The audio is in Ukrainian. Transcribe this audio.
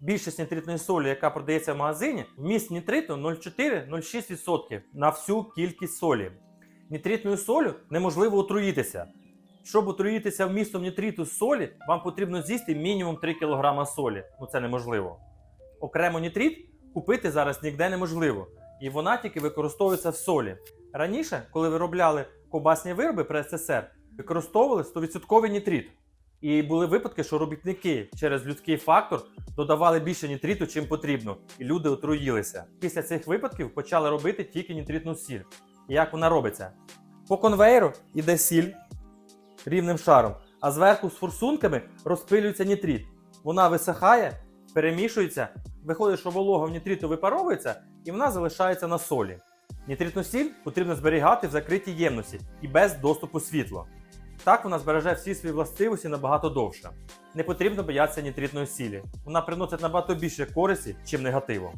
більшість нітритної солі, яка продається в магазині, вміст нітриту 0,4-0,6% на всю кількість солі. Нітритною солю неможливо отруїтися. Щоб отруїтися вмістом нітриту солі, вам потрібно з'їсти мінімум 3 кг солі. Ну це неможливо. Окремо нітрит купити зараз ніде неможливо, і вона тільки використовується в солі. Раніше, коли виробляли ковбасні вироби при СССР, використовували 100% нітрит. І були випадки, що робітники через людський фактор додавали більше нітриту, чим потрібно, і люди отруїлися. Після цих випадків почали робити тільки нітритну сіль. Як вона робиться? По конвейеру йде сіль рівним шаром, а зверху з форсунками розпилюється нітрит. Вона висихає, перемішується, виходить, що волога в нітриту випаровується, і вона залишається на солі. Нітритну сіль потрібно зберігати в закритій ємності і без доступу світла. Так вона збереже всі свої властивості набагато довше. Не потрібно боятися нітритної сілі. Вона приносить набагато більше користі, чим негативу.